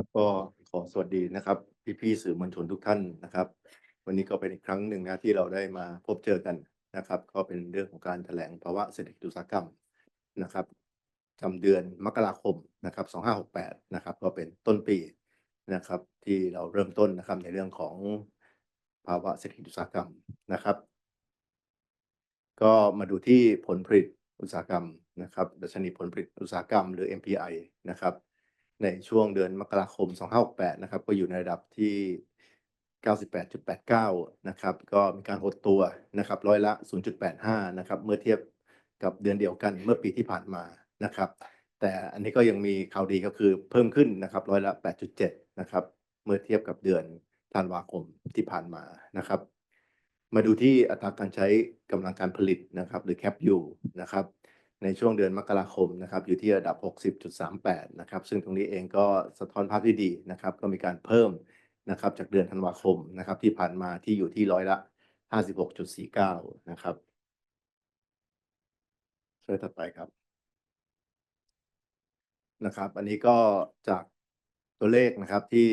ครับก็ขอสวัสดีนะครับ พี่ๆสื่อมวลชนทุกท่านนะครับ วันนี้ก็เป็นอีกครั้งหนึ่งนะที่เราได้มาพบเจอกันนะครับ ก็เป็นเรื่องของการแถลงภาวะเศรษฐกิจอุตสาหกรรมนะครับจำเดือนมกราคมนะครับ2568นะครับ ก็เป็นต้นปีนะครับ ที่เราเริ่มต้นนะครับในเรื่องของภาวะเศรษฐกิจอุตสาหกรรมนะครับ ก็มาดูที่ผลผลิตอุตสาหกรรมนะครับดัชนีผลผลิตอุตสาหกรรมหรือ MPI นะครับ ในช่วงเดือนมกราคม 2568 นะครับ ก็อยู่ในระดับที่ 98.89 นะครับ ก็มีการหดตัวนะครับร้อยละ 0.85 นะครับ เมื่อเทียบกับเดือนเดียวกันเมื่อปีที่ผ่านมานะครับ แต่อันนี้ก็ยังมีข่าวดีก็คือเพิ่มขึ้นนะครับร้อยละ 8.7 นะครับ เมื่อเทียบกับเดือนธันวาคมที่ผ่านมานะครับ มาดูที่อัตราการใช้กำลังการผลิตนะครับ หรือ CAPU นะครับ ในช่วงเดือนมกราคมนะครับอยู่ที่ระดับ 60.38 นะครับ ซึ่งตรงนี้เองก็สะท้อนภาพที่ดีนะครับ ก็มีการเพิ่มนะครับจากเดือนธันวาคมนะครับ ที่ผ่านมาที่อยู่ที่ร้อยละ 56.49 นะครับสไลด์ถัดไปครับนะครับ อันนี้ก็จากตัวเลขนะครับที่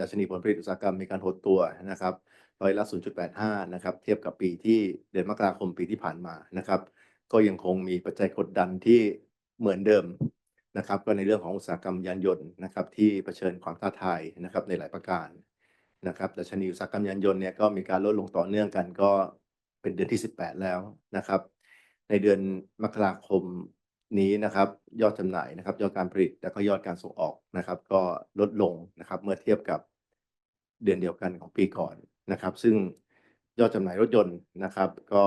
ดัชนีผลผลิตอุตสาหกรรมมีการหดตัวนะครับร้อยละ 0.85 นะครับ เทียบกับปีที่เดือนมกราคมปีที่ผ่านมานะครับ ก็ยังคงมีปัจจัยกดดันที่เหมือนเดิมนะครับ ก็ในเรื่องของอุตสาหกรรมยานยนต์นะครับ ที่เผชิญความท้าทายนะครับในหลายประการนะครับดัชนีอุตสาหกรรมยานยนต์เนี่ยก็มีการลดลงต่อเนื่องกันก็เป็นเดือนที่ 18 แล้วนะครับ ในเดือนมกราคมนี้นะครับ ยอดจำหน่ายนะครับ ยอดการผลิตแล้วก็ยอดการส่งออกนะครับ ก็ลดลงนะครับ เมื่อเทียบกับเดือนเดียวกันของปีก่อนนะครับ ซึ่งยอดจำหน่ายรถยนต์นะครับ ก็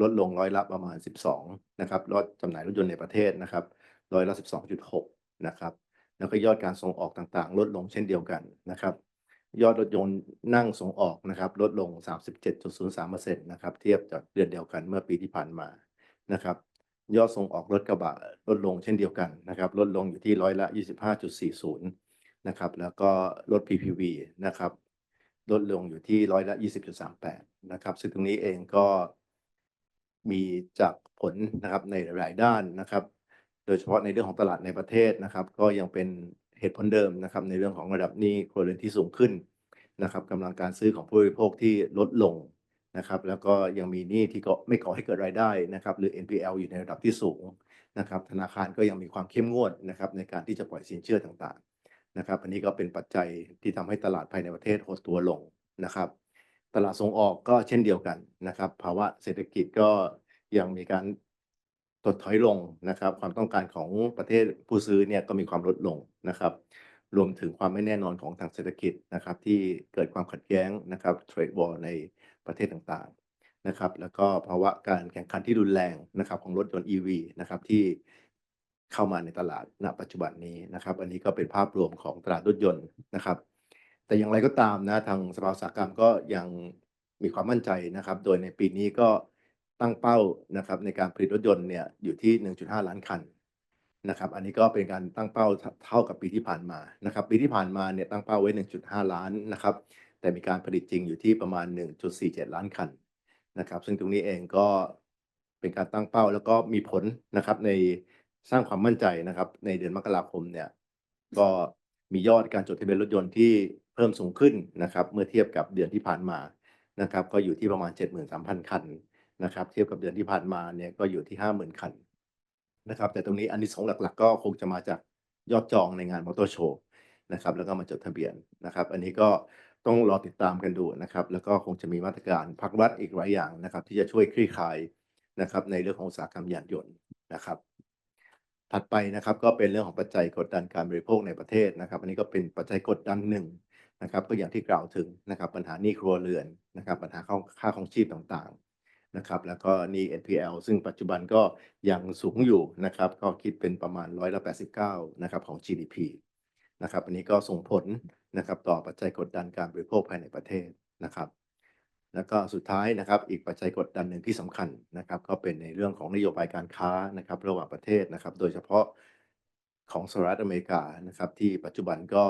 ลดลงร้อยละประมาณ 12 นะครับยอดจำหน่ายรถยนต์ในประเทศนะครับร้อยละ 12.6 นะครับ แล้วก็ยอดการส่งออกต่างๆ ลดลงเช่นเดียวกันนะครับ ยอดรถยนต์นั่งส่งออกนะครับ ลดลง 37.03%นะครับ เทียบจากเดือนเดียวกันเมื่อปีที่ผ่านมานะครับ ยอดส่งออกรถกระบะลดลงเช่นเดียวกันนะครับ ลดลงอยู่ที่ร้อยละ 25.40 นะครับ แล้วก็รถ PPV นะครับ ลดลงอยู่ที่ร้อยละ 20.38 นะครับ ซึ่งตรงนี้เองก็ มีจากผลนะครับในหลายด้านนะครับ โดยเฉพาะในเรื่องของตลาดในประเทศนะครับ ก็ยังเป็นเหตุผลเดิมนะครับ ในเรื่องของระดับหนี้ครัวเรือนที่สูงขึ้นนะครับกำลังการซื้อของผู้บริโภคที่ลดลงนะครับ แล้วก็ยังมีหนี้ที่ก็ไม่ก่อให้เกิดรายได้นะครับ หรือ NPL อยู่ในระดับที่สูงนะครับ ธนาคารก็ยังมีความเข้มงวดนะครับ ในการที่จะปล่อยสินเชื่อต่างๆนะครับ อันนี้ก็เป็นปัจจัยที่ทำให้ตลาดภายในประเทศหดตัวลงนะครับ ตลาดส่งออกก็เช่นเดียวกันนะครับ ภาวะเศรษฐกิจก็ยังมีการถดถอยลงนะครับ ความต้องการของประเทศผู้ซื้อเนี่ยก็มีความลดลงนะครับ รวมถึงความไม่แน่นอนของทางเศรษฐกิจนะครับ ที่เกิดความขัดแย้งนะครับเทรดวอร์ในประเทศต่างๆนะครับ แล้วก็ภาวะการแข่งขันที่รุนแรงนะครับของรถยนต์ EV นะครับที่เข้ามาในตลาดณปัจจุบันนี้นะครับ อันนี้ก็เป็นภาพรวมของตลาดรถยนต์นะครับ แต่อย่างไรก็ตามนะทางสภาอุตสาหกรรมก็ยังมีความมั่นใจนะครับ โดยในปีนี้ก็ตั้งเป้านะครับในการผลิตรถยนต์เนี่ยอยู่ที่ 1.5 ล้านคันนะครับ อันนี้ก็เป็นการตั้งเป้าเท่ากับปีที่ผ่านมานะครับปีที่ผ่านมาเนี่ยตั้งเป้าไว้ 1.5 ล้านนะครับ แต่มีการผลิตจริงอยู่ที่ประมาณ 1.47 ล้านคันนะครับ ซึ่งตรงนี้เองก็เป็นการตั้งเป้าแล้วก็มีผลนะครับในสร้างความมั่นใจนะครับ ในเดือนมกราคมเนี่ยก็มียอดการจดทะเบียนรถยนต์ที่ เพิ่มสูงขึ้นนะครับ เมื่อเทียบกับเดือนที่ผ่านมานะครับ ก็อยู่ที่ประมาณ 73,000 คันนะครับ เทียบกับเดือนที่ผ่านมาเนี่ยก็อยู่ที่ 50,000 คันนะครับ แต่ตรงนี้อันที่สองหลักๆ ก็คงจะมาจากยอดจองในงานมอเตอร์โชว์นะครับ แล้วก็มาจดทะเบียนนะครับ อันนี้ก็ต้องรอติดตามกันดูนะครับ แล้วก็คงจะมีมาตรการภาครัฐอีกหลายอย่างนะครับ ที่จะช่วยคลี่คลายนะครับในเรื่องของอุตสาหกรรมยานยนต์นะครับ ถัดไปนะครับก็เป็นเรื่องของปัจจัยกดดันการบริโภคในประเทศนะครับ อันนี้ก็เป็นปัจจัยกดดันหนึ่ง นะครับก็อย่างที่กล่าวถึงนะครับปัญหาหนี้ครัวเรือนนะครับปัญหาค่าค่าครองชีพต่างๆนะครับแล้วก็นี้ NPL ซึ่งปัจจุบันก็ยังสูงอยู่นะครับก็คิดเป็นประมาณร้อยละ89นะครับของ GDP นะครับอันนี้ก็ส่งผลนะครับต่อปัจจัยกดดันการบริโภคภายในประเทศนะครับ แล้วก็สุดท้ายนะครับอีกปัจจัยกดดันหนึ่งที่สำคัญนะครับ ก็เป็นในเรื่องของนโยบายการค้านะครับระหว่างประเทศนะครับ โดยเฉพาะของสหรัฐอเมริกานะครับที่ปัจจุบันก็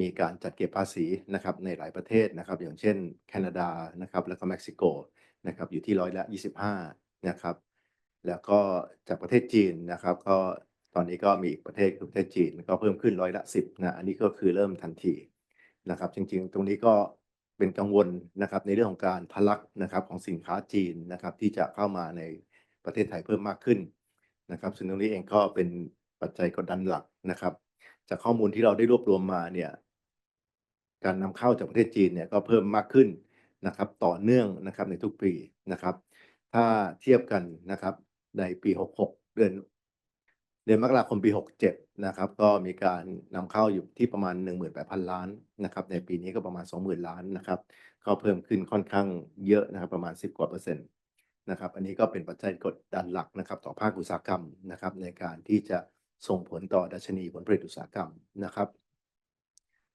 มีการจัดเก็บภาษีนะครับในหลายประเทศนะครับ อย่างเช่นแคนาดานะครับแล้วก็เม็กซิโกนะครับอยู่ที่ร้อยละ 25 นะครับ แล้วก็จากประเทศจีนนะครับ ก็ตอนนี้ก็มีอีกประเทศคือประเทศจีนก็เพิ่มขึ้นร้อยละสิบนะอันนี้ก็คือเริ่มทันทีนะครับ จริงๆ ตรงนี้ก็เป็นกังวลนะครับในเรื่องของการทะลักนะครับของสินค้าจีนนะครับที่จะเข้ามาในประเทศไทยเพิ่มมากขึ้นนะครับซึ่งตรงนี้เองก็เป็นปัจจัยกดดันหลักนะครับ จากข้อมูลที่เราได้รวบรวมมาเนี่ย การนำเข้าจากประเทศจีนเนี่ยก็เพิ่มมากขึ้นนะครับต่อเนื่องนะครับในทุกปีนะครับ ถ้าเทียบกันนะครับในปี 66 เดือนเดือนมกราคมปี 67 นะครับ ก็มีการนำเข้าอยู่ที่ประมาณ 18,000 ล้านนะครับ ในปีนี้ก็ประมาณ 20,000 ล้านนะครับ ก็เพิ่มขึ้นค่อนข้างเยอะนะครับ ประมาณ 10 กว่าเปอร์เซ็นต์นะครับ อันนี้ก็เป็นปัจจัยกดดันหลักนะครับ ต่อภาคอุตสาหกรรมนะครับ ในการที่จะส่งผลต่อดัชนีผลผลิตอุตสาหกรรมนะครับ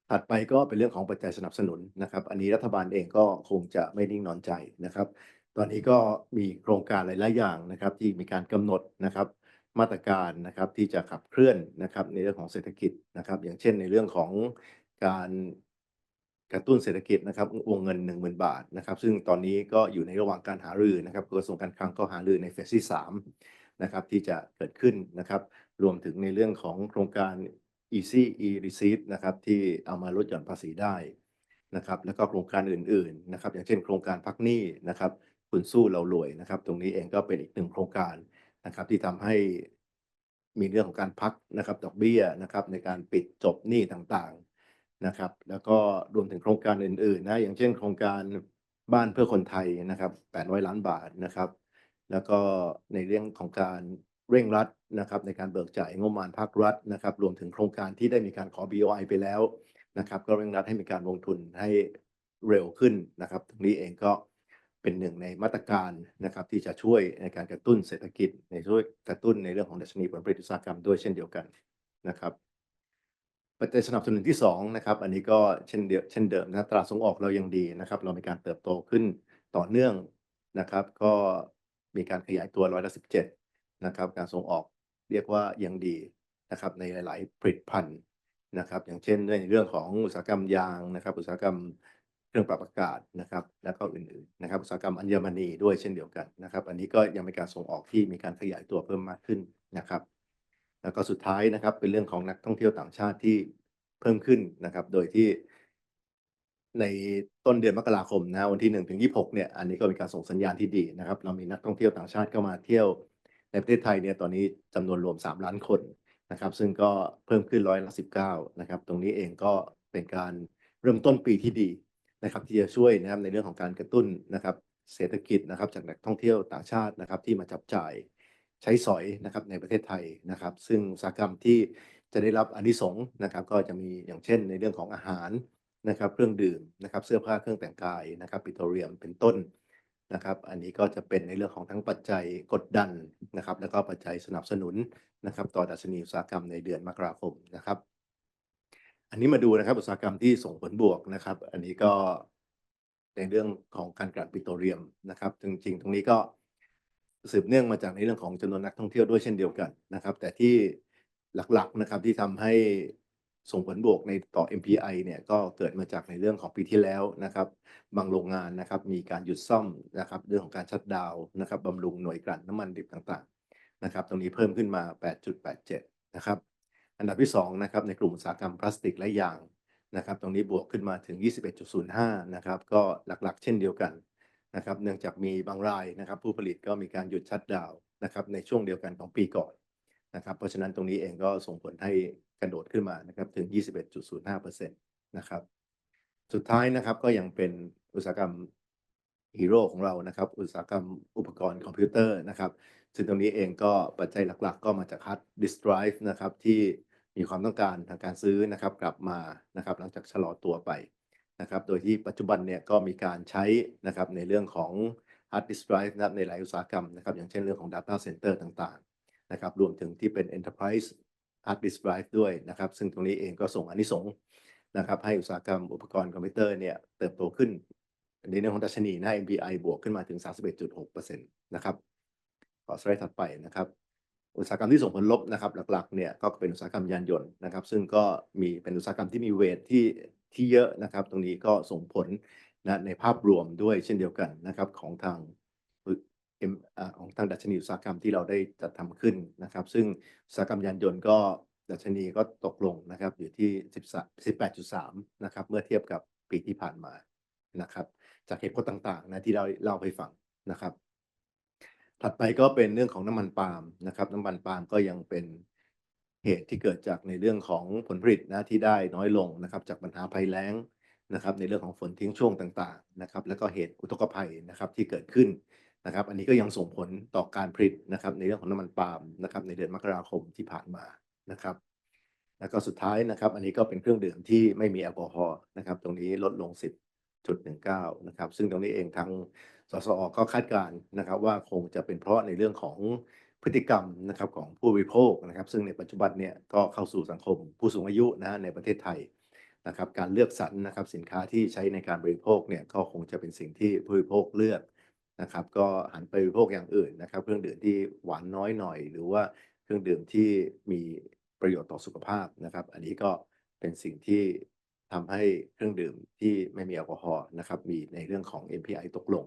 ถัดไปก็เป็นเรื่องของปัจจัยสนับสนุนนะครับ อันนี้รัฐบาลเองก็คงจะไม่นิ่งนอนใจนะครับ ตอนนี้ก็มีโครงการหลาย ๆ อย่างนะครับ ที่มีการกำหนดนะครับมาตรการนะครับที่จะขับเคลื่อนนะครับในเรื่องของเศรษฐกิจนะครับ อย่างเช่นในเรื่องของการกระตุ้นเศรษฐกิจนะครับวงเงิน 10,000 บาทนะครับ ซึ่งตอนนี้ก็อยู่ในระหว่างการหารือนะครับกระทรวงการคลังก็หารือในเฟสที่3นะครับที่จะเกิดขึ้นนะครับ รวมถึงในเรื่องของโครงการ Easy e-receipt นะครับที่เอามาลดหย่อนภาษีได้นะครับแล้วก็โครงการอื่นๆนะครับอย่างเช่นโครงการพักหนี้นะครับคุณสู้เรารวยนะครับ ตรงนี้เองก็เป็นอีกหนึ่งโครงการนะครับที่ทำให้มีเรื่องของการพักนะครับดอกเบี้ยนะครับในการปิดจบหนี้ต่างๆนะครับ แล้วก็รวมถึงโครงการอื่นๆนะอย่างเช่น โครงการบ้านเพื่อคนไทยนะครับ800ล้านบาทนะครับ แล้วก็ในเรื่องของการ เร่งรัดนะครับในการเบิกจ่ายงบประมาณภาครัฐนะครับ รวมถึงโครงการที่ได้มีการขอ BOI ไปแล้วนะครับ ก็เร่งรัดให้มีการลงทุนให้เร็วขึ้นนะครับตรงนี้เองก็เป็นหนึ่งในมาตรการนะครับ ที่จะช่วยในการกระตุ้นเศรษฐกิจ ในช่วยกระตุ้นในเรื่องของดัชนีผลผลิตอุตสาหกรรมด้วยเช่นเดียวกันนะครับปัจจัยสนับสนุนที่2นะครับอันนี้ก็เช่นเดียวเช่นเดิมนะตลาดส่งออกเรายังดีนะครับ เรามีการเติบโตขึ้นต่อเนื่องนะครับ ก็มีการขยายตัวร้อยละ17 นะครับการส่งออกเรียกว่ายังดีนะครับในหลาย ๆ ผลิตภัณฑ์นะครับ อย่างเช่นในเรื่องของอุตสาหกรรมยางนะครับ อุตสาหกรรมเครื่องปรับอากาศนะครับ แล้วก็อื่น ๆ นะครับ อุตสาหกรรมอัญมณีด้วยเช่นเดียวกันนะครับ อันนี้ก็ยังเป็นการส่งออกที่มีการขยายตัวเพิ่มมากขึ้นนะครับ แล้วก็สุดท้ายนะครับ เป็นเรื่องของนักท่องเที่ยวต่างชาติที่เพิ่มขึ้นนะครับ โดยที่ในต้นเดือนมกราคมนะวันที่1ถึง26เนี่ยอันนี้ก็มีการส่งสัญญาณที่ดีนะครับ เรามีนักท่องเที่ยวต่างชาติเข้ามาเที่ยว ในประเทศไทยเนี่ยตอนนี้จำนวนรวม 3 ล้านคนนะครับ ซึ่งก็เพิ่มขึ้นร้อยละ19นะครับ ตรงนี้เองก็เป็นการเริ่มต้นปีที่ดีนะครับ ที่จะช่วยนะครับในเรื่องของการกระตุ้นนะครับ เศรษฐกิจนะครับจากนักท่องเที่ยวต่างชาตินะครับ ที่มาจับจ่ายใช้สอยนะครับในประเทศไทยนะครับ ซึ่งอุตสาหกรรมที่จะได้รับอนิสงส์นะครับ ก็จะมีอย่างเช่น ในเรื่องของอาหารนะครับ เครื่องดื่มนะครับ เสื้อผ้าเครื่องแต่งกายนะครับ ปิโตรเลียมเป็นต้น นะครับ อันนี้ก็จะเป็นในเรื่องของทั้งปัจจัยกดดันนะครับ แล้วก็ปัจจัยสนับสนุนนะครับ ต่อดัชนีอุตสาหกรรมในเดือนมกราคมนะครับ อันนี้มาดูนะครับอุตสาหกรรมที่ส่งผลบวกนะครับ อันนี้ก็ในเรื่องของการกลั่นปิโตรเลียมนะครับจริงๆ ตรงนี้ก็สืบเนื่องมาจากในเรื่องของจำนวนนักท่องเที่ยวด้วยเช่นเดียวกันนะครับ แต่ที่หลักๆนะครับที่ทำให้ ส่งผลบวกในต่อ MPI เนี่ยก็เกิดมาจากในเรื่องของปีที่แล้วนะครับบางโรงงานนะครับมีการหยุดซ่อมนะครับเรื่องของการชัดดาวนะครับบำรุงหน่วยกลั่นน้ำมันดิบต่างๆนะครับตรงนี้เพิ่มขึ้นมา 8.87 นะครับอันดับที่2นะครับในกลุ่มอุตสาหกรรมพลาสติกและยางนะครับตรงนี้บวกขึ้นมาถึง 21.05 นะครับก็หลักๆ เช่นเดียวกันนะครับเนื่องจากมีบางรายนะครับผู้ผลิตก็มีการหยุดชัดดาวน์นะครับในช่วงเดียวกันของปีก่อนนะครับเพราะฉะนั้นตรงนี้เองก็ส่งผลให้ กระโดดขึ้นมานะครับถึง 21.05%นะครับ สุดท้ายนะครับก็ยังเป็นอุตสาหกรรมฮีโร่ของเรานะครับ อุตสาหกรรมอุปกรณ์คอมพิวเตอร์นะครับ ซึ่งตรงนี้เองก็ปัจจัยหลักๆ ก็มาจากฮาร์ดดิสก์ไดรฟ์นะครับที่มีความต้องการทางการซื้อนะครับกลับมานะครับหลังจากชะลอตัวไปนะครับ โดยที่ปัจจุบันเนี่ยก็มีการใช้นะครับในเรื่องของฮาร์ดดิสก์ไดรฟ์นะครับในหลายอุตสาหกรรมนะครับ อย่างเช่นเรื่องของ Data Center ต่างๆนะครับ รวมถึงที่เป็น Enterprise Hard Disk Drive ด้วยนะครับ ซึ่งตรงนี้เองก็ส่งอนิสงส์นะครับให้อุตสาหกรรมอุปกรณ์คอมพิวเตอร์เนี่ยเติบโตขึ้นในเรื่องของดัชนีนะ MPI บวกขึ้นมาถึง 31.6%นะครับขอสไลด์ถัดไปนะครับ อุตสาหกรรมที่ส่งผลลบนะครับ หลักๆเนี่ยก็เป็นอุตสาหกรรมยานยนต์นะครับ ซึ่งก็มีเป็นอุตสาหกรรมที่มีเวทที่ที่เยอะนะครับ ตรงนี้ก็ส่งผลนะในภาพรวมด้วยเช่นเดียวกันนะครับของทาง ของทางดัชนีอุตสาหกรรมที่เราได้จัดทำขึ้นนะครับ ซึ่งอุตสาหกรรมยานยนต์ก็ดัชนีก็ตกลงนะครับอยู่ที่ 18.3 นะครับ เมื่อเทียบกับปีที่ผ่านมานะครับ จากเหตุผลต่างๆนะที่เราเล่าให้ฟังนะครับ ถัดไปก็เป็นเรื่องของน้ำมันปาล์มนะครับ น้ำมันปาล์มก็ยังเป็นเหตุที่เกิดจากในเรื่องของผลผลิตนะที่ได้น้อยลงนะครับ จากปัญหาภัยแล้งนะครับ ในเรื่องของฝนทิ้งช่วงต่างๆนะครับ แล้วก็เหตุอุทกภัยนะครับที่เกิดขึ้น นะครับ อันนี้ก็ยังส่งผลต่อการผลิตนะครับ ในเรื่องของน้ำมันปาล์มนะครับ ในเดือนมกราคมที่ผ่านมานะครับ แล้วก็สุดท้ายนะครับ อันนี้ก็เป็นเครื่องดื่มที่ไม่มีแอลกอฮอล์นะครับ ตรงนี้ลดลง 10.19 นะครับ ซึ่งตรงนี้เองทางสสอก็คาดการณ์นะครับ ว่าคงจะเป็นเพราะในเรื่องของพฤติกรรมนะครับของผู้บริโภคนะครับ ซึ่งในปัจจุบันเนี่ยก็เข้าสู่สังคมผู้สูงอายุนะในประเทศไทยนะครับ การเลือกสรรนะครับสินค้าที่ใช้ในการบริโภคเนี่ยก็คงจะเป็นสิ่งที่ผู้บริโภคเลือก นะครับ ก็หันไปบริโภคอย่างอื่นนะครับ เครื่องดื่มที่หวานน้อยหน่อย หรือว่าเครื่องดื่มที่มีประโยชน์ต่อสุขภาพนะครับ อันนี้ก็เป็นสิ่งที่ทำให้เครื่องดื่มที่ไม่มีแอลกอฮอล์นะครับมีในเรื่องของ MPI ตกลง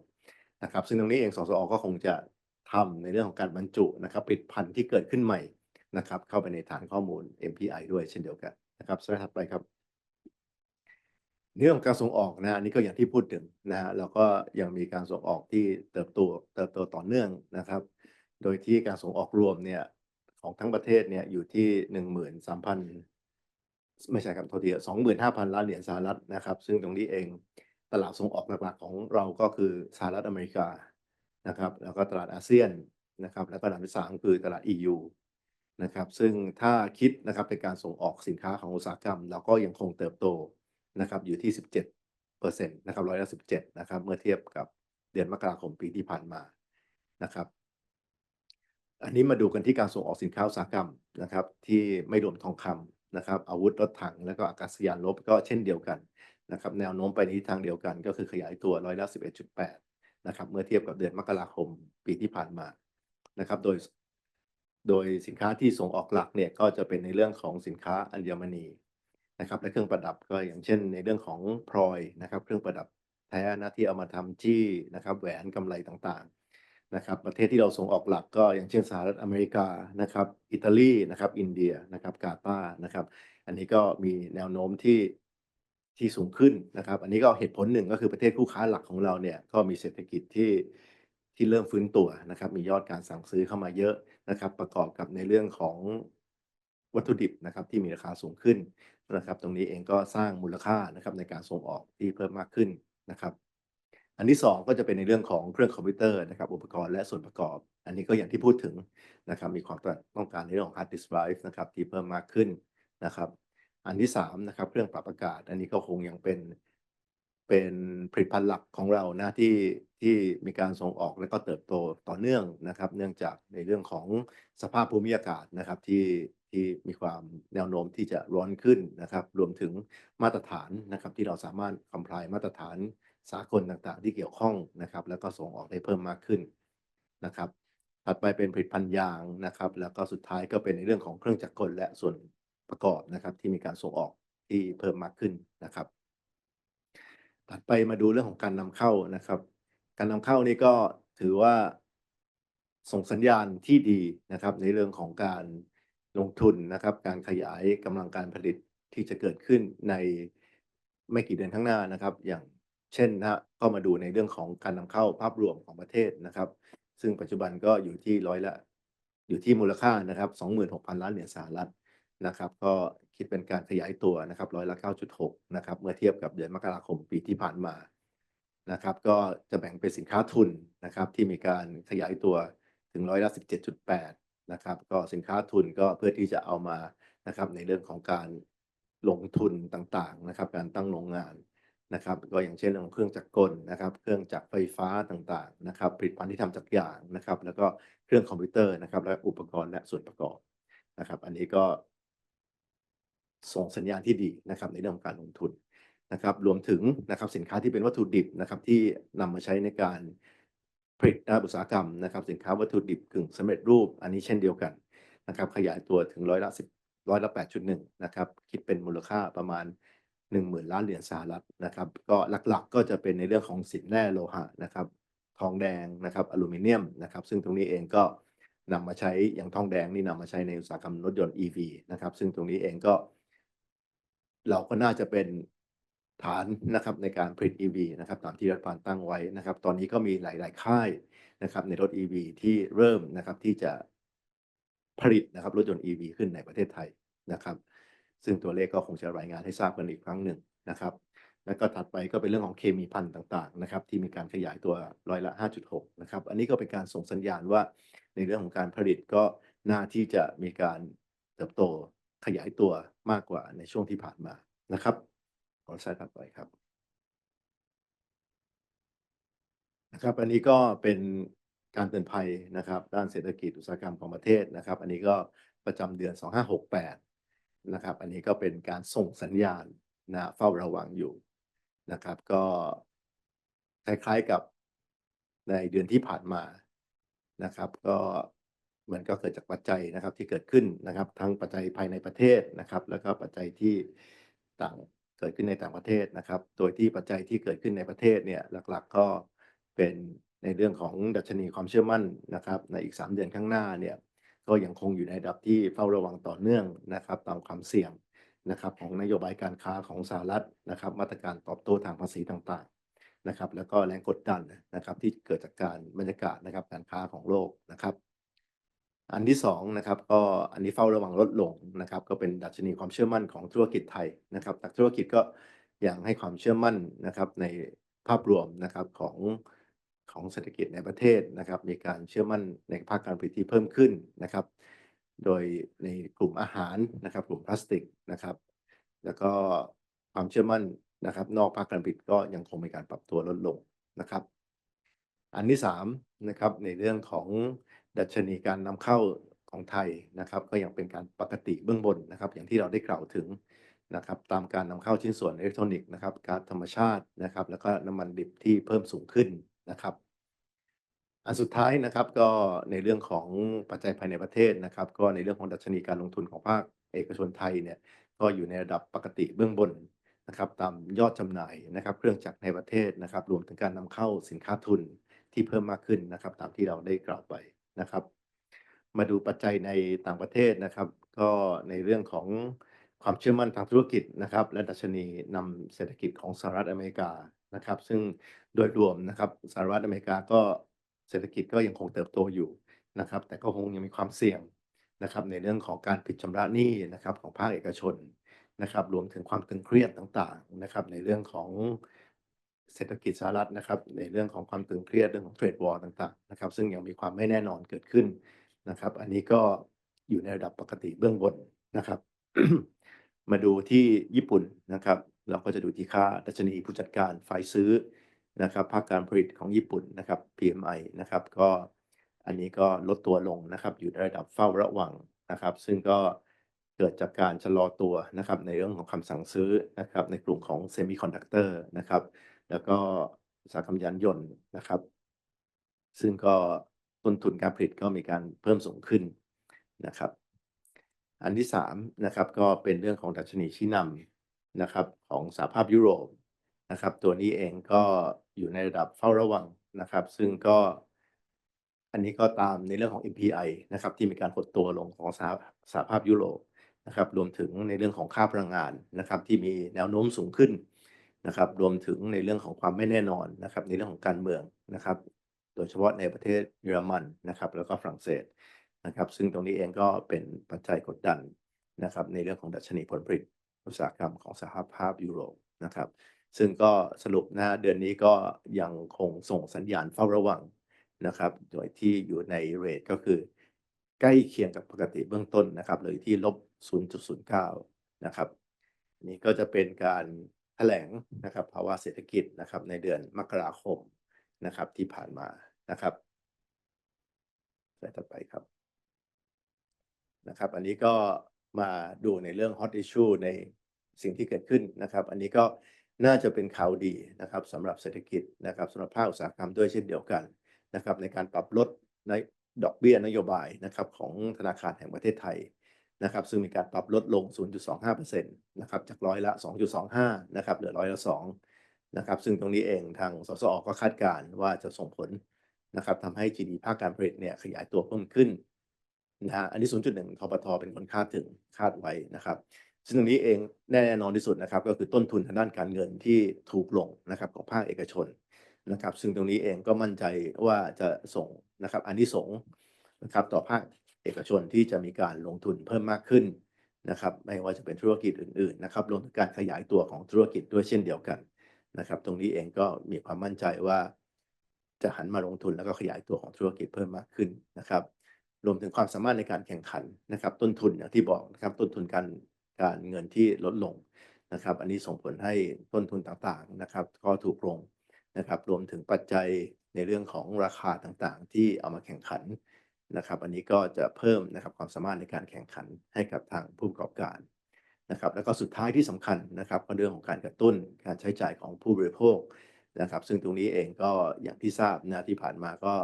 นะครับ ซึ่งตรงนี้เองสสอก็คงจะทำในเรื่องของการบรรจุนะครับผลิตภัณฑ์ที่เกิดขึ้นใหม่นะครับ เข้าไปในฐานข้อมูล MPI ด้วยเช่นเดียวกันนะครับสไลด์ถัดไปครับ เรื่องการส่งออกนะอันนี้ก็อย่างที่พูดถึงนะฮะแล้วก็ยังมีการส่งออกที่เติบโตเติบโตต่อเนื่องนะครับ โดยที่การส่งออกรวมเนี่ยของทั้งประเทศเนี่ยอยู่ที่หนึ่งหมื่นสามพันไม่ใช่ครับโทษทีสองหมื่นห้าพันล้านเหรียญสหรัฐนะครับ ซึ่งตรงนี้เองตลาดส่งออกหลักๆของเราก็คือสหรัฐอเมริกานะครับ แล้วก็ตลาดอาเซียนนะครับ แล้วก็อันดับที่สามคือตลาด EU นะครับ ซึ่งถ้าคิดนะครับเป็นการส่งออกสินค้าของอุตสาหกรรม เราก็ยังคงเติบโต นะครับอยู่ที่ 17เปอร์เซ็นต์นะครับร้อยละ17นะครับเมื่อเทียบกับเดือนมกราคมปีที่ผ่านมานะครับ อันนี้มาดูกันที่การส่งออกสินค้าอุตสาหกรรมนะครับ ที่ไม่รวมทองคำนะครับ อาวุธรถถังแล้วก็อากาศยานรบก็เช่นเดียวกันนะครับแนวโน้มไปในทิศทางเดียวกัน ก็คือขยายตัวร้อยละ11.8นะครับเมื่อเทียบกับเดือนมกราคมปีที่ผ่านมานะครับ โดยโดยสินค้าที่ส่งออกหลักเนี่ยก็จะเป็นในเรื่องของสินค้าอัญมณี นะครับและเครื่องประดับก็อย่างเช่น ในเรื่องของพลอยนะครับเครื่องประดับแท้นะที่เอามาทำจี้นะครับแหวนกำไลต่างๆนะครับประเทศที่เราส่งออกหลักก็อย่างเช่นสหรัฐอเมริกานะครับอิตาลีนะครับอินเดียนะครับกาตาร์นะครับ อันนี้ก็มีแนวโน้มที่ที่สูงขึ้นนะครับ อันนี้ก็เหตุผลหนึ่งก็คือประเทศคู่ค้าหลักของเราเนี่ยก็มีเศรษฐกิจที่ที่เริ่มฟื้นตัวนะครับ มียอดการสั่งซื้อเข้ามาเยอะนะครับ ประกอบกับในเรื่องของวัตถุดิบนะครับที่มีราคาสูงขึ้น นะครับ ตรงนี้เองก็สร้างมูลค่านะครับในการส่งออกที่เพิ่มมากขึ้นนะครับ อันที่สองก็จะเป็นในเรื่องของเครื่องคอมพิวเตอร์นะครับ อุปกรณ์และส่วนประกอบ อันนี้ก็อย่างที่พูดถึงนะครับมีความต้องการในเรื่องของ hard disk drive นะครับที่เพิ่มมากขึ้นนะครับ อันที่สามนะครับเครื่องปรับอากาศ อันนี้ก็คงยังเป็นเป็นผลิตภัณฑ์หลักของเรานะที่ที่มีการส่งออกและก็เติบโตต่อเนื่องนะครับ เนื่องจากในเรื่องของสภาพภูมิอากาศนะครับที่ ที่มีความแนวโน้มที่จะร้อนขึ้นนะครับ รวมถึงมาตรฐานนะครับที่เราสามารถ comply มาตรฐานสากลต่างๆ ที่เกี่ยวข้องนะครับ แล้วก็ส่งออกได้เพิ่มมากขึ้นนะครับ ถัดไปเป็นผลิตภัณฑ์ยางนะครับ แล้วก็สุดท้ายก็เป็นในเรื่องของเครื่องจักรกลและส่วนประกอบนะครับ ที่มีการส่งออกที่เพิ่มมากขึ้นนะครับ ถัดไปมาดูเรื่องของการนำเข้านะครับ การนำเข้านี่ก็ถือว่าส่งสัญญาณที่ดีนะครับ ในเรื่องของการ ลงทุนนะครับ การขยายกำลังการผลิตที่จะเกิดขึ้นในไม่กี่เดือนข้างหน้านะครับ อย่างเช่นนะก็มาดูในเรื่องของการนำเข้าภาพรวมของประเทศนะครับ ซึ่งปัจจุบันก็อยู่ที่ร้อยละอยู่ที่มูลค่านะครับ26,000 ล้านเหรียญสหรัฐนะครับ ก็คิดเป็นการขยายตัวนะครับร้อยละ9.6นะครับเมื่อเทียบกับเดือนมกราคมปีที่ผ่านมานะครับ ก็จะแบ่งเป็นสินค้าทุนนะครับที่มีการขยายตัวถึงร้อยละ17.8 นะครับ ก็สินค้าทุนก็เพื่อที่จะเอามานะครับ ในเรื่องของการลงทุนต่างๆนะครับ การตั้งโรงงานนะครับ ก็อย่างเช่นเรื่องของเครื่องจักรกลนะครับ เครื่องจักรไฟฟ้าต่างๆนะครับผลิตภัณฑ์ที่ทำจากยางนะครับ แล้วก็เครื่องคอมพิวเตอร์นะครับ และอุปกรณ์และส่วนประกอบนะครับ อันนี้ก็ส่งสัญญาณที่ดีนะครับในเรื่องของการลงทุนนะครับ รวมถึงนะครับสินค้าที่เป็นวัตถุดิบนะครับที่นำมาใช้ในการ ผลิตอุตสาหกรรมนะครับสินค้าวัตถุดิบกึ่งสำเร็จรูป อันนี้เช่นเดียวกันนะครับขยายตัวถึงร้อยละ10ร้อยละ8.1นะครับคิดเป็นมูลค่าประมาณ10,000ล้านเหรียญสหรัฐนะครับก็หลักๆก็จะเป็นในเรื่องของสินแร่โลหะนะครับทองแดงนะครับอลูมิเนียมนะครับซึ่งตรงนี้เองก็นำมาใช้อย่างทองแดงนี่นำมาใช้ในอุตสาหกรรมรถยนต์ EV นะครับซึ่งตรงนี้เองก็ เราก็น่าจะเป็น ฐานนะครับในการผลิต EV นะครับตามที่รัฐบาลตั้งไว้นะครับ ตอนนี้ก็มีหลาย ๆ ค่ายนะครับในรถ EV ที่เริ่มนะครับที่จะผลิตนะครับรถยนต์ EV ขึ้นในประเทศไทยนะครับ ซึ่งตัวเลขก็คงจะรายงานให้ทราบกันอีกครั้งหนึ่งนะครับ แล้วก็ถัดไปก็เป็นเรื่องของเคมีพันธุ์ต่างๆนะครับที่มีการขยายตัวร้อยละ 5.6 นะครับ อันนี้ก็เป็นการส่งสัญญาณว่าในเรื่องของการผลิตก็น่าที่จะมีการเติบโตขยายตัวมากกว่าในช่วงที่ผ่านมานะครับ อสไลด์ถัดไปครับนะครับ อันนี้ก็เป็นการเตือนภัยนะครับ ด้านเศรษฐกิจอุตสาหกรรมของประเทศนะครับ อันนี้ก็ประจำเดือน 2568 นะครับ อันนี้ก็เป็นการส่งสัญญาณนะเฝ้าระวังอยู่นะครับ ก็คล้ายๆกับในเดือนที่ผ่านมานะครับ ก็มันก็เกิดจากปัจจัยนะครับที่เกิดขึ้นนะครับ ทั้งปัจจัยภายในประเทศนะครับ แล้วก็ปัจจัยที่ต่าง เกิดขึ้นในต่างประเทศนะครับ โดยที่ปัจจัยที่เกิดขึ้นในประเทศเนี่ยหลักๆก็เป็นในเรื่องของดัชนีความเชื่อมั่นนะครับในอีก 3 เดือนข้างหน้าเนี่ยก็ยังคงอยู่ในระดับที่เฝ้าระวังต่อเนื่องนะครับตามความเสี่ยงนะครับของนโยบายการค้าของสหรัฐนะครับมาตรการตอบโต้ทางภาษีต่างๆนะครับแล้วก็แรงกดดันนะครับที่เกิดจากการบรรยากาศนะครับการค้าของโลกนะครับ อันที่สองนะครับก็อันนี้เฝ้าระวังลดลงนะครับก็เป็นดัชนีความเชื่อมั่นของธุรกิจไทยนะครับนักธุรกิจก็ยังให้ความเชื่อมั่นนะครับในภาพรวมนะครับของของเศรษฐกิจในประเทศนะครับ มีการเชื่อมั่นในภาคการผลิตที่เพิ่มขึ้นนะครับ โดยในกลุ่มอาหารนะครับ กลุ่มพลาสติกนะครับ แล้วก็ความเชื่อมั่นนะครับ นอกภาคการผลิตก็ยังคงมีการปรับตัวลดลงนะครับ อันที่สามนะครับในเรื่องของ ดัชนีการนำเข้าของไทยนะครับ ก็ยังเป็นการปกติเบื้องบนนะครับ อย่างที่เราได้กล่าวถึงนะครับ ตามการนำเข้าชิ้นส่วนอิเล็กทรอนิกส์นะครับก๊าซธรรมชาตินะครับ แล้วก็น้ำมันดิบที่เพิ่มสูงขึ้นนะครับ อันสุดท้ายนะครับก็ในเรื่องของปัจจัยภายในประเทศนะครับ ก็ในเรื่องของดัชนีการลงทุนของภาคเอกชนไทยเนี่ยก็อยู่ในระดับปกติเบื้องบนนะครับ ตามยอดจำหน่ายนะครับ เครื่องจักรในประเทศนะครับ รวมถึงการนำเข้าสินค้าทุนที่เพิ่มมากขึ้นนะครับ ตามที่เราได้กล่าวไป นะครับ มาดูปัจจัยในต่างประเทศนะครับ ก็ในเรื่องของความเชื่อมั่นทางธุรกิจนะครับ และดัชนีนำเศรษฐกิจของสหรัฐอเมริกานะครับ ซึ่งโดยรวมนะครับสหรัฐอเมริกาก็เศรษฐกิจก็ยังคงเติบโตอยู่นะครับ แต่ก็คงยังมีความเสี่ยงนะครับ ในเรื่องของการผิดชำระหนี้นะครับของภาคเอกชนนะครับ รวมถึงความตึงเครียดต่างๆนะครับ ในเรื่องของ เศรษฐกิจสหรัฐนะครับ ในเรื่องของความตึงเครียดเรื่องของเทรดวอร์ต่างๆนะครับซึ่งยังมีความไม่แน่นอนเกิดขึ้นนะครับ อันนี้ก็อยู่ในระดับปกติเบื้องบนนะครับ มาดูที่ญี่ปุ่นนะครับ เราก็จะดูที่ค่าดัชนีผู้จัดการฝ่ายซื้อนะครับภาคการผลิตของญี่ปุ่นนะครับ PMI นะครับก็อันนี้ก็ลดตัวลงนะครับ อยู่ในระดับเฝ้าระวังนะครับ ซึ่งก็เกิดจากการชะลอตัวนะครับในเรื่องของคำสั่งซื้อนะครับในกลุ่มของเซมิคอนดักเตอร์นะครับ แล้วก็อุตสาหกรรมยานยนต์นะครับ ซึ่งก็ต้นทุนการผลิตก็มีการเพิ่มสูงขึ้นนะครับ อันที่สามนะครับก็เป็นเรื่องของดัชนีชี้นำนะครับของสหภาพยุโรปนะครับ ตัวนี้เองก็อยู่ในระดับเฝ้าระวังนะครับ ซึ่งก็อันนี้ก็ตามในเรื่องของ MPI นะครับที่มีการหดตัวลงของสหสหภาพยุโรปนะครับ รวมถึงในเรื่องของค่าพลังงานนะครับ ที่มีแนวโน้มสูงขึ้น นะครับ รวมถึงในเรื่องของความไม่แน่นอนนะครับ ในเรื่องของการเมืองนะครับ โดยเฉพาะในประเทศเยอรมันนะครับ แล้วก็ฝรั่งเศสนะครับ ซึ่งตรงนี้เองก็เป็นปัจจัยกดดันนะครับ ในเรื่องของดัชนีผลผลิตอุตสาหกรรมของสหภาพยุโรปนะครับ ซึ่งก็สรุปนะเดือนนี้ก็ยังคงส่งสัญญาณเฝ้าระวังนะครับโดยที่อยู่ในเรทก็คือ ใกล้เคียงกับปกติเบื้องต้นนะครับเลยที่ลบ 0.09 นะครับนี่ก็จะเป็นการ ถลงนะครับภาวะเศรษฐกิจนะครับในเดือนมกราคมนะครับที่ผ่านมานะครับสไลด์ต่อไปครับนะครับ อันนี้ก็มาดูในเรื่อง hot issue ในสิ่งที่เกิดขึ้นนะครับ อันนี้ก็น่าจะเป็นข่าวดีนะครับสำหรับเศรษฐกิจนะครับสำหรับภาคอุตสาหกรรมด้วยเช่นเดียวกันนะครับ ในการปรับลดในดอกเบี้ยนโยบายนะครับของธนาคารแห่งประเทศไทย นะครับซึ่งมีการปรับลดลง 0.25%นะครับจากร้อยละ 2.25 นะครับเหลือร้อยละ 2 นะครับ ซึ่งตรงนี้เองทางสสอก็คาดการณ์ว่าจะส่งผลนะครับทำให้ GDP ภาคการผลิตเนี่ยขยายตัวเพิ่มขึ้นนะครับอันนี้ 0.1ทปท.เป็นคนคาดถึงคาดไว้นะครับ ซึ่งตรงนี้เองแน่นอนที่สุดนะครับก็คือต้นทุนทางด้านการเงินที่ถูกลงนะครับของภาคเอกชนนะครับ ซึ่งตรงนี้เองก็มั่นใจว่าจะส่งนะครับอานิสงส์นะครับต่อภาค เอกชนที่จะมีการลงทุนเพิ่มมากขึ้นนะครับ ไม่ว่าจะเป็นธุรกิจอื่นๆนะครับรวมถึงการขยายตัวของธุรกิจด้วยเช่นเดียวกันนะครับ ตรงนี้เองก็มีความมั่นใจว่า จะหันมาลงทุนแล้วก็ขยายตัวของธุรกิจเพิ่มมากขึ้นนะครับ รวมถึงความสามารถในการแข่งขันนะครับ ต้นทุนอย่างที่บอกนะครับ ต้นทุนการการเงินที่ลดลงนะครับ อันนี้ส่งผลให้ต้นทุนต่างๆนะครับ ก็ถูกลงนะครับ รวมถึงปัจจัยในเรื่องของราคาต่างๆ ที่เอามาแข่งขัน นะครับ อันนี้ก็จะเพิ่มนะครับความสามารถในการแข่งขันให้กับทางผู้ประกอบการนะครับ แล้วก็สุดท้ายที่สำคัญนะครับก็เรื่องของการกระตุ้นการใช้จ่ายของผู้บริโภคนะครับ ซึ่งตรงนี้เองก็อย่างที่ทราบนะที่ผ่านมาก็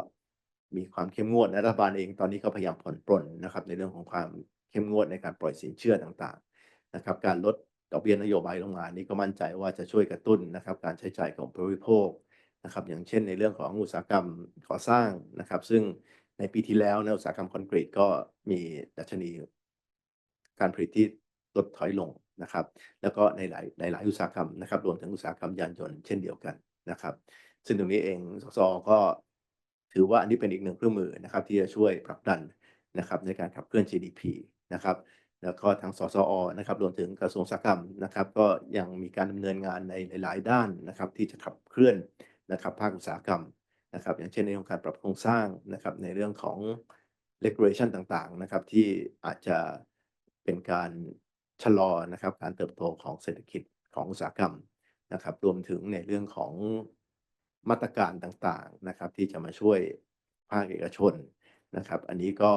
มีความเข้มงวดรัฐบาลเองตอนนี้ก็พยายามผ่อนปรนนะครับ ในเรื่องของความเข้มงวดในการปล่อยสินเชื่อต่างๆนะครับ การลดดอกเบี้ยนโยบายลงมานี้ก็มั่นใจว่าจะช่วยกระตุ้นนะครับ การใช้จ่ายของผู้บริโภคนะครับ อย่างเช่นในเรื่องของอุตสาหกรรมก่อสร้างนะครับ ซึ่ง ในปีที่แล้วนะอุตสาหกรรมคอนกรีตก็มีดัชนีการผลิตที่ลดถอยลงนะครับ แล้วก็ในหลายในหลายอุตสาหกรรมนะครับ รวมถึงอุตสาหกรรมยานยนต์เช่นเดียวกันนะครับ ซึ่งตรงนี้เองสสก็ถือว่าอันนี้เป็นอีกหนึ่งเครื่องมือนะครับ ที่จะช่วยผลักดันนะครับในการขับเคลื่อน GDP นะครับแล้วก็ทางสสอนะครับรวมถึงกระทรวงอุตสาหกรรมนะครับ ก็ยังมีการดำเนินงานในหลาย ๆ ด้านนะครับ ที่จะขับเคลื่อนนะครับ ภาคอุตสาหกรรม นะครับอย่างเช่นในเรื่องของการปรับโครงสร้างนะครับในเรื่องของ regulation ต่างๆนะครับที่อาจจะเป็นการชะลอนะครับการเติบโตของเศรษฐกิจของอุตสาหกรรมนะครับรวมถึงในเรื่องของมาตรการต่างๆนะครับที่จะมาช่วยภาคเอกชนนะครับ อันนี้ก็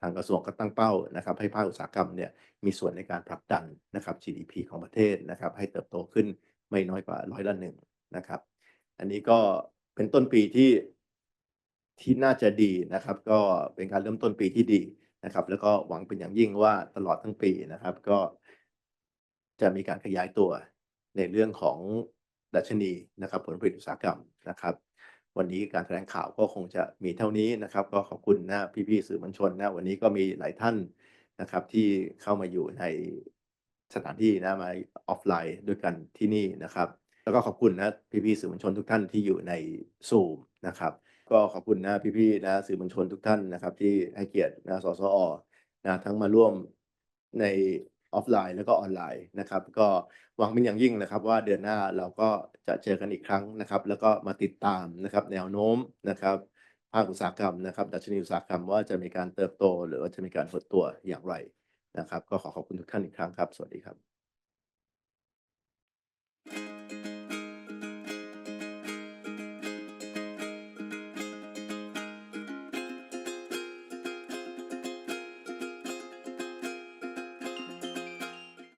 ทางกระทรวงก็ตั้งเป้านะครับ ให้ภาคอุตสาหกรรมเนี่ยมีส่วนในการผลักดันนะครับ GDP ของประเทศนะครับ ให้เติบโตขึ้นไม่น้อยกว่าร้อยละ1นะครับ อันนี้ก็ เป็นต้นปีที่ที่น่าจะดีนะครับ ก็เป็นการเริ่มต้นปีที่ดีนะครับ แล้วก็หวังเป็นอย่างยิ่งว่าตลอดทั้งปีนะครับ ก็จะมีการขยายตัวในเรื่องของดัชนีนะครับ ผลผลิตอุตสาหกรรมนะครับ วันนี้การแถลงข่าวก็คงจะมีเท่านี้นะครับ ก็ขอบคุณนะพี่ๆสื่อมวลชนนะวันนี้ก็มีหลายท่านนะครับ ที่เข้ามาอยู่ในสถานที่นะมาออฟไลน์ด้วยกันที่นี่นะครับ แล้วก็ขอบคุณนะพี่ๆสื่อมวลชนทุกท่านที่อยู่ใน Zoom นะครับ ก็ขอบคุณนะพี่ๆนะสื่อมวลชนทุกท่านนะครับ ที่ให้เกียรตินะสสอนะทั้งมาร่วมในออฟไลน์แล้วก็ออนไลน์นะครับ ก็หวังเป็นอย่างยิ่งนะครับ ว่าเดือนหน้าเราก็จะเจอกันอีกครั้งนะครับ แล้วก็มาติดตามนะครับ แนวโน้มนะครับภาคอุตสาหกรรมนะครับ ดัชนีอุตสาหกรรมว่าจะมีการเติบโต หรือว่าจะมีการหดตัวอย่างไรนะครับ ก็ขอขอบคุณทุกท่านอีกครั้งครับ สวัสดีครับ